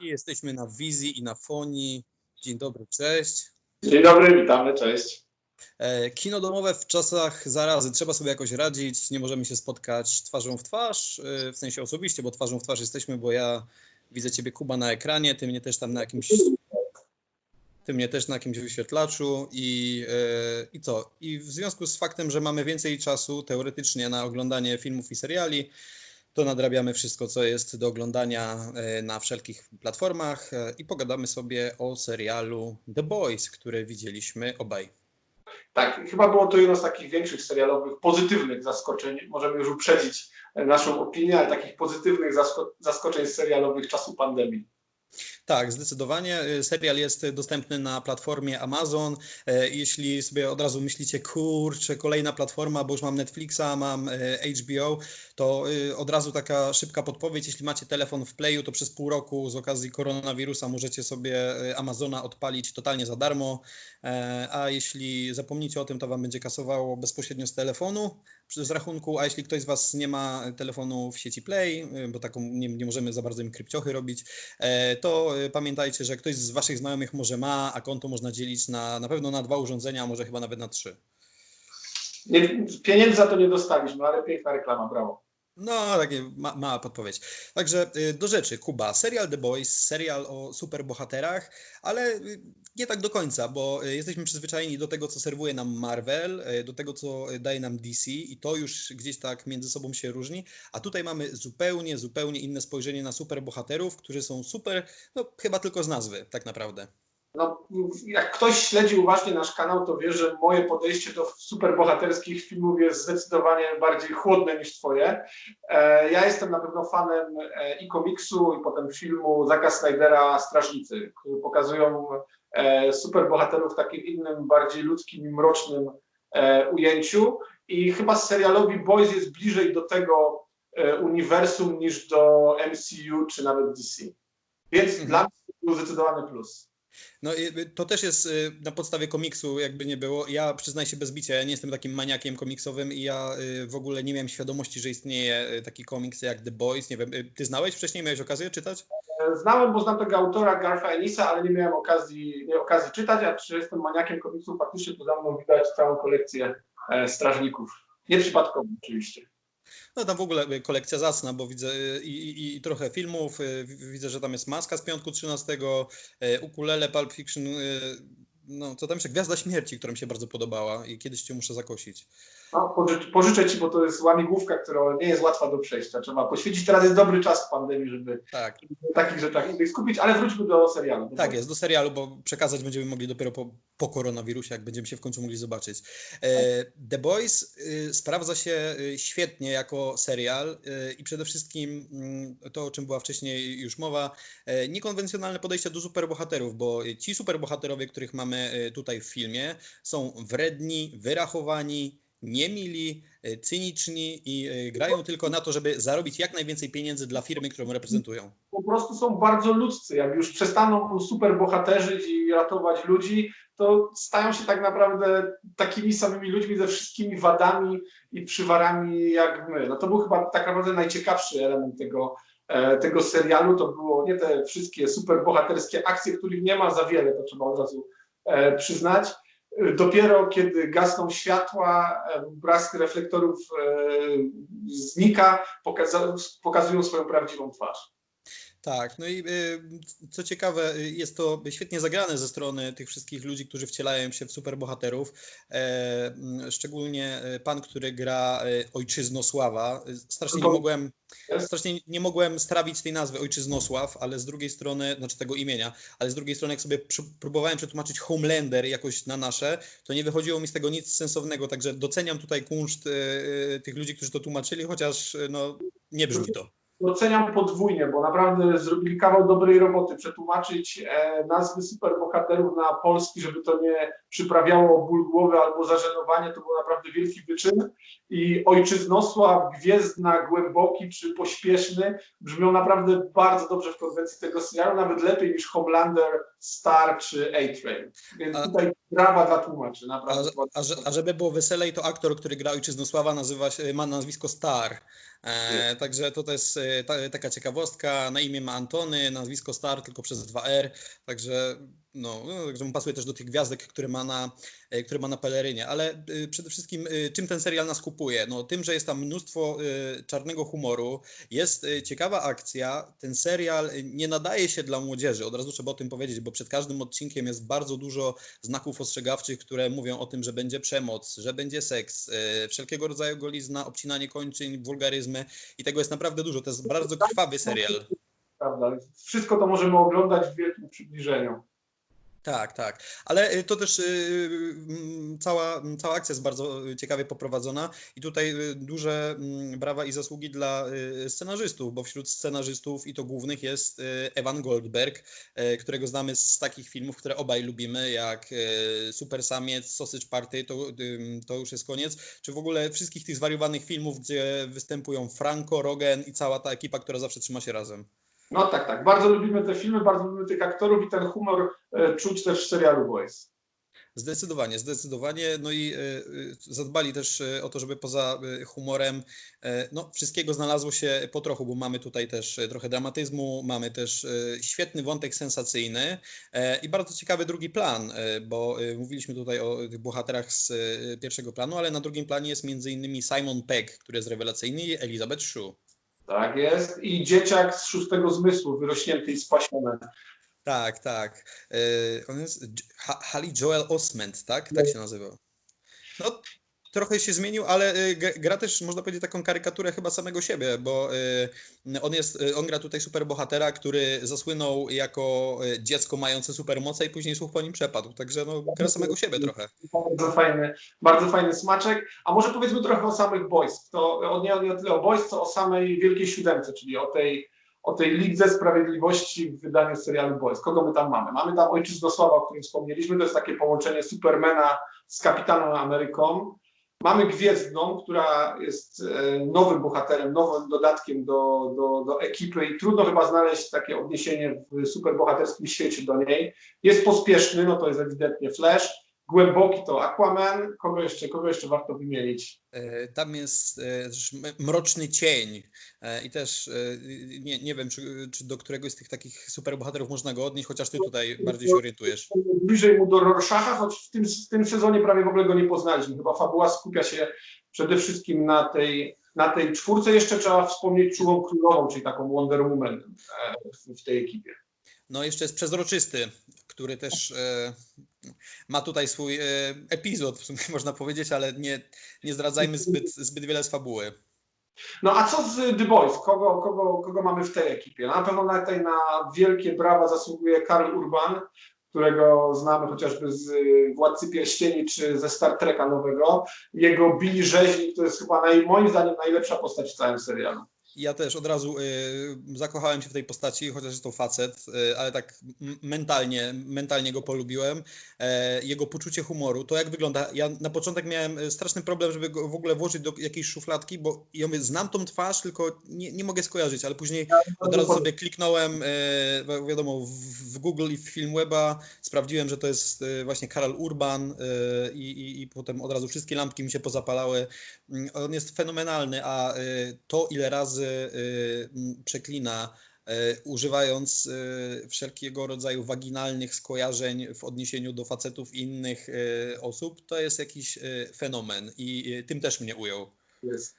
Jesteśmy na wizji i na fonii. Dzień dobry, cześć. Dzień dobry, witamy, cześć. E, Kino domowe w czasach zarazy. Trzeba sobie jakoś radzić. Nie możemy się spotkać twarzą w twarz, e, w sensie osobiście, bo twarzą w twarz jesteśmy, bo ja widzę ciebie Kuba na ekranie, ty mnie też tam na jakimś ty mnie też na jakimś wyświetlaczu i, e, i co? I w związku z faktem, że mamy więcej czasu teoretycznie na oglądanie filmów i seriali, to nadrabiamy wszystko, co jest do oglądania e, na wszelkich platformach e, i pogadamy sobie o serialu The Boys, które widzieliśmy obaj. Tak, chyba było to jedno z takich większych serialowych, pozytywnych zaskoczeń. Możemy już uprzedzić e, naszą opinię, ale takich pozytywnych zasko- zaskoczeń serialowych czasu pandemii. Tak, zdecydowanie. Y, Serial jest dostępny na platformie Amazon. E, Jeśli sobie od razu myślicie, kurczę, kolejna platforma, bo już mam Netflixa, mam e, HBO, to y, od razu taka szybka podpowiedź. Jeśli macie telefon w Playu, to przez pół roku z okazji koronawirusa możecie sobie y, Amazona odpalić totalnie za darmo. E, A jeśli zapomnicie o tym, to Wam będzie kasowało bezpośrednio z telefonu, z rachunku. A jeśli ktoś z Was nie ma telefonu w sieci Play, y, bo taką nie, nie możemy za bardzo im krypciochy robić, e, to y, pamiętajcie, że ktoś z Waszych znajomych może ma, a konto można dzielić na, na pewno na dwa urządzenia, a może chyba nawet na trzy. Nie, pieniędzy za to nie dostaliśmy, ale piękna reklama, brawo. No, takie ma, mała podpowiedź. Także y, do rzeczy, Kuba. Serial The Boys, serial o superbohaterach, ale y, nie tak do końca, bo y, jesteśmy przyzwyczajeni do tego, co serwuje nam Marvel, do tego, co daje nam DC i to już gdzieś tak między sobą się różni, a tutaj mamy zupełnie, zupełnie inne spojrzenie na superbohaterów, którzy są super, no chyba tylko z nazwy, tak naprawdę. No, jak ktoś śledzi uważnie nasz kanał, to wie, że moje podejście do superbohaterskich filmów jest zdecydowanie bardziej chłodne niż twoje. E, ja jestem na pewno fanem e, i komiksu, i potem filmu Zacka Snydera Strażnicy, które pokazują e, superbohaterów w takim innym, bardziej ludzkim i mrocznym ujęciu. I chyba serialowi Boys jest bliżej do tego uniwersum niż do MCU czy nawet DC. Więc Mhm. dla mnie to był zdecydowany plus. No to też jest y, na podstawie komiksu, jakby nie było. Ja przyznaję się bez bicia, ja nie jestem takim maniakiem komiksowym i ja y, w ogóle nie miałem świadomości, że istnieje y, taki komiks jak The Boys. Nie wiem, ty znałeś wcześniej, miałeś okazję czytać? Znałem, bo znam tego autora Garfa Enisa, ale nie miałem okazji, nie, okazji czytać, a czy jestem maniakiem komiksów, faktycznie to za mną widać całą kolekcję e, strażników. Nieprzypadkowo oczywiście. No tam w ogóle y, kolekcja zacna, bo widzę y, i, i, i trochę filmów, y, widzę, że tam jest Maska z piątku 13, y, Ukulele, Pulp Fiction, no co tam jeszcze, Gwiazda Śmierci, która mi się bardzo podobała i kiedyś cię muszę zakosić. No, pożycz, pożyczę Ci, bo to jest łamigłówka, która nie jest łatwa do przejścia. Trzeba poświęcić, teraz jest dobry czas w pandemii, żeby Tak, takich rzeczach innych skupić, ale wróćmy do serialu. Tak jest, do serialu, bo przekazać będziemy mogli dopiero po, po koronawirusie, jak będziemy się w końcu mogli zobaczyć. E, The Boys y, sprawdza się y, świetnie jako serial y, i przede wszystkim mm, to, o czym była wcześniej już mowa, niekonwencjonalne podejście do superbohaterów, bo ci superbohaterowie, których mamy y, tutaj w filmie, są wredni, wyrachowani, niemili, y, cyniczni i y, grają tylko na to, żeby zarobić jak najwięcej pieniędzy dla firmy, którą reprezentują. po prostu są bardzo ludzcy. Jak już przestaną super bohaterzyć i ratować ludzi, to stają się tak naprawdę takimi samymi ludźmi ze wszystkimi wadami i przywarami jak my. No to był chyba tak naprawdę najciekawszy element tego, e, tego serialu. To było nie te wszystkie super bohaterskie akcje, których nie ma za wiele, to trzeba od razu przyznać. E, Dopiero kiedy gasną światła, e, blask reflektorów e, znika, pokazują swoją prawdziwą twarz. Tak, no i y, co ciekawe, y, jest to świetnie zagrane ze strony tych wszystkich ludzi, którzy wcielają się w superbohaterów. E, mm, szczególnie y, pan, który gra Ojczyznosława. Strasznie nie Bo- mogłem, strasznie nie mogłem strawić tej nazwy Ojczyznosław, ale z drugiej strony, znaczy tego imienia, ale z drugiej strony, jak sobie próbowałem przetłumaczyć Homelander jakoś na nasze, to nie wychodziło mi z tego nic sensownego, także doceniam tutaj kunszt tych ludzi, którzy to tłumaczyli, chociaż no, nie brzmi to. Doceniam podwójnie, bo naprawdę zrobili kawał dobrej roboty. Przetłumaczyć e, nazwy superbohaterów na polski, żeby to nie przyprawiało ból głowy albo zażenowanie, to był naprawdę wielki wyczyn. I Ojczyznosław, Gwiezdna, Głęboki czy Pośpieszny brzmią naprawdę bardzo dobrze w konwencji tego serialu, nawet lepiej niż Homelander, Star czy A-Train. Więc A- tutaj brawa dla tłumaczy, A, naprawdę. a, że- a żeby było weselej, to aktor, który gra Ojczyznosława, nazywa się, ma nazwisko Star. E, także to, jest e, ta, taka ciekawostka. Na imię ma Antony, nazwisko Star tylko przez 2R. Także no, no, także mu pasuje też do tych gwiazdek, które ma na, e, które ma na pelerynie. Ale y, przede wszystkim, y, czym ten serial nas kupuje? No, tym, że jest tam mnóstwo czarnego humoru, jest ciekawa akcja. Ten serial nie nadaje się dla młodzieży. Od razu trzeba o tym powiedzieć, bo przed każdym odcinkiem jest bardzo dużo znaków ostrzegawczych, które mówią o tym, że będzie przemoc, że będzie seks, wszelkiego rodzaju golizna, obcinanie kończyn, wulgaryzmy i tego jest naprawdę dużo. To jest bardzo krwawy serial. Prawda? Wszystko to możemy oglądać w wielkim przybliżeniu. Tak, tak. Ale y, to też y, mm, cała, mm, cała akcja jest bardzo y, ciekawie poprowadzona i tutaj duże mm, brawa i zasługi dla scenarzystów, bo wśród scenarzystów i to głównych jest Evan Goldberg, którego znamy z takich filmów, które obaj lubimy, jak Super Samiec, Sausage Party, to, to już jest koniec, czy w ogóle wszystkich tych zwariowanych filmów, gdzie występują Franco, Rogen i cała ta ekipa, która zawsze trzyma się razem. No tak, tak. Bardzo lubimy te filmy, bardzo lubimy tych aktorów i ten humor e, czuć też w serialu Boys. Zdecydowanie, zdecydowanie. No i y, y, zadbali też o to, żeby poza humorem, e, no wszystkiego znalazło się po trochu, bo mamy tutaj też trochę dramatyzmu, mamy też świetny wątek sensacyjny e, i bardzo ciekawy drugi plan, e, bo mówiliśmy tutaj o tych bohaterach z pierwszego planu, ale na drugim planie jest między innymi Simon Pegg, który jest rewelacyjny i Elizabeth Shue. Tak jest. I dzieciak z szóstego zmysłu, wyrośnięty i spasiony. Tak, tak. E, On jest J- Ha- Hallie Joel Osment, tak? Tak się nazywał. No, trochę się zmienił, ale y, gra też, można powiedzieć, taką karykaturę chyba samego siebie, bo y, on jest, y, on gra tutaj superbohatera, który zasłynął jako dziecko mające supermoce i później słuch po nim przepadł. Także no, gra samego siebie trochę. Bardzo fajny, bardzo fajny smaczek. A może powiedzmy trochę o samych Boys. To o, nie, nie o tyle o Boys, co o samej Wielkiej Siódemce, czyli o tej, o tej Lidze Sprawiedliwości w wydaniu serialu Boys. Kogo my tam mamy? Mamy tam Ojczyznosława, o którym wspomnieliśmy. To jest takie połączenie Supermana z Kapitanem Ameryką. Mamy Gwiezdną, która jest e, nowym bohaterem, nowym dodatkiem do, do, do ekipy i trudno chyba znaleźć takie odniesienie w superbohaterskim świecie do niej. Jest pospieszny, no to jest ewidentnie Flash. Głęboki to Aquaman. Kogo jeszcze, kogo jeszcze warto wymienić? E, Tam jest e, mroczny cień e, i też nie, nie wiem, czy, czy do któregoś z tych takich superbohaterów można go odnieść, chociaż ty tutaj bardziej się orientujesz. Bliżej mu do Rorschacha, choć w tym, w tym sezonie prawie w ogóle go nie poznaliśmy. Chyba fabuła skupia się przede wszystkim na tej, na tej czwórce. Jeszcze trzeba wspomnieć Czułą Królową, czyli taką Wonder Woman w, w tej ekipie. No jeszcze jest przezroczysty, który też e, ma tutaj swój e, epizod, w sumie można powiedzieć, ale nie, nie zdradzajmy zbyt, zbyt wiele z fabuły. No a co z The Boys? Kogo, kogo, kogo mamy w tej ekipie? Na pewno na tej na wielkie brawa zasługuje Karl Urban, którego znamy chociażby z y, Władcy Pierścieni czy ze Star Treka nowego. Jego Billy Rzeźnik to jest chyba naj, moim zdaniem najlepsza postać w całym serialu. Ja też od razu y, zakochałem się w tej postaci, chociaż jest to facet, y, ale tak mentalnie, mentalnie go polubiłem. E, jego poczucie humoru, to jak wygląda. Ja na początek miałem e, straszny problem, żeby go w ogóle włożyć do jakiejś szufladki, bo ja mówię, znam tą twarz, tylko nie, nie mogę skojarzyć, ale później od razu sobie kliknąłem, wi- wiadomo, w, w Google i w Filmweba, sprawdziłem, że to jest e, właśnie Karol Urban i, i, potem od razu wszystkie lampki mi się pozapalały. Mm, On jest fenomenalny, a to ile razy przeklina, e, używając e, wszelkiego rodzaju waginalnych skojarzeń w odniesieniu do facetów i innych osób, to jest jakiś fenomen i tym też mnie ujął. Jest.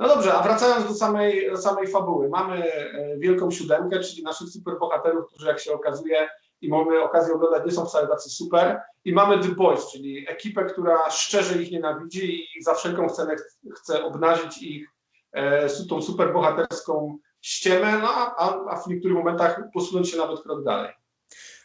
No dobrze, a wracając do samej, do samej fabuły. Mamy Wielką Siódemkę, czyli naszych superbohaterów, którzy jak się okazuje i mamy okazję oglądać, nie są wcale tacy super. I mamy The Boys, czyli ekipę, która szczerze ich nienawidzi i za wszelką cenę ch- chce obnażyć ich e, tą superbohaterską ściemę, no, a, a w niektórych momentach posunąć się nawet krok dalej.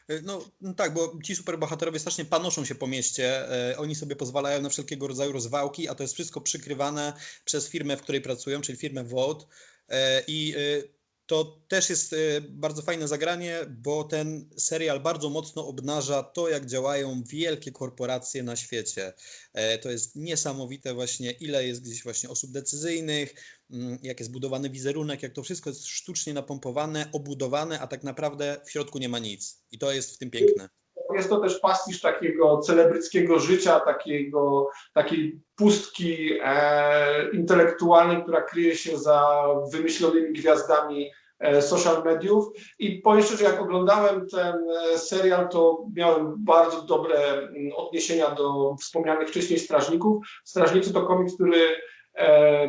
E, No, no tak, bo ci superbohaterowie strasznie panoszą się po mieście. E, oni sobie pozwalają na wszelkiego rodzaju rozwałki, a to jest wszystko przykrywane przez firmę, w której pracują, czyli firmę Vault. E, I e, to też jest e, bardzo fajne zagranie, bo ten serial bardzo mocno obnaża to, jak działają wielkie korporacje na świecie. E, To jest niesamowite właśnie, ile jest gdzieś właśnie osób decyzyjnych, mm, jak jest budowany wizerunek, jak to wszystko jest sztucznie napompowane, obudowane, a tak naprawdę w środku nie ma nic. I to jest w tym piękne. Jest to też pastisz takiego celebryckiego życia, takiego, takiej pustki e, intelektualnej, która kryje się za wymyślonymi gwiazdami e, social mediów. I powiem szczerze, jak oglądałem ten e, serial, to miałem bardzo dobre mm, odniesienia do wspomnianych wcześniej Strażników. Strażnicy to komiks, który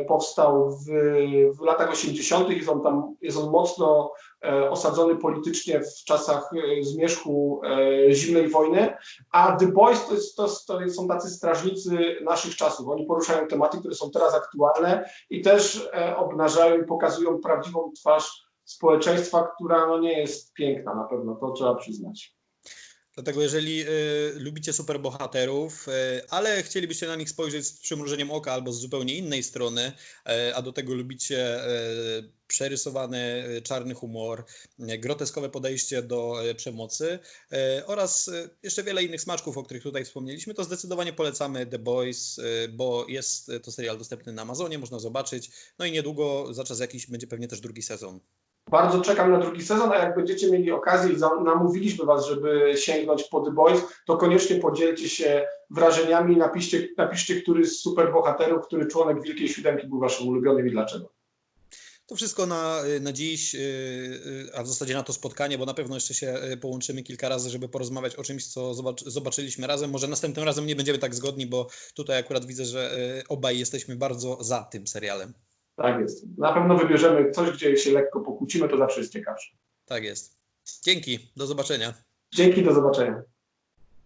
powstał w, w latach 80. Jest on tam, jest on mocno e, osadzony politycznie w czasach e, zmierzchu e, zimnej wojny, a The Boys to, jest, to, to są tacy strażnicy naszych czasów. Oni poruszają tematy, które są teraz aktualne i też e, obnażają i pokazują prawdziwą twarz społeczeństwa, która no, nie jest piękna na pewno, to trzeba przyznać. Dlatego jeżeli y, lubicie superbohaterów, y, ale chcielibyście na nich spojrzeć z przymrużeniem oka albo z zupełnie innej strony, y, a do tego lubicie przerysowany czarny humor, groteskowe podejście do przemocy oraz jeszcze wiele innych smaczków, o których tutaj wspomnieliśmy, to zdecydowanie polecamy The Boys, bo jest to serial dostępny na Amazonie, można zobaczyć. No i niedługo, za czas jakiś, będzie pewnie też drugi sezon. Bardzo czekam na drugi sezon, a jak będziecie mieli okazję i namówiliśmy Was, żeby sięgnąć po The Boys, to koniecznie podzielcie się wrażeniami i napiszcie, napiszcie, który z superbohaterów, który członek Wielkiej Siódemki był Waszym ulubionym i dlaczego. To wszystko na, na dziś, yy, yy, a w zasadzie na to spotkanie, bo na pewno jeszcze się yy, połączymy kilka razy, żeby porozmawiać o czymś, co zobacz, zobaczyliśmy razem. Może następnym razem nie będziemy tak zgodni, bo tutaj akurat widzę, że obaj jesteśmy bardzo za tym serialem. Tak jest. Na pewno wybierzemy coś, gdzie się lekko pokłócimy, to zawsze jest ciekawsze. Tak jest. Dzięki, do zobaczenia. Dzięki, do zobaczenia.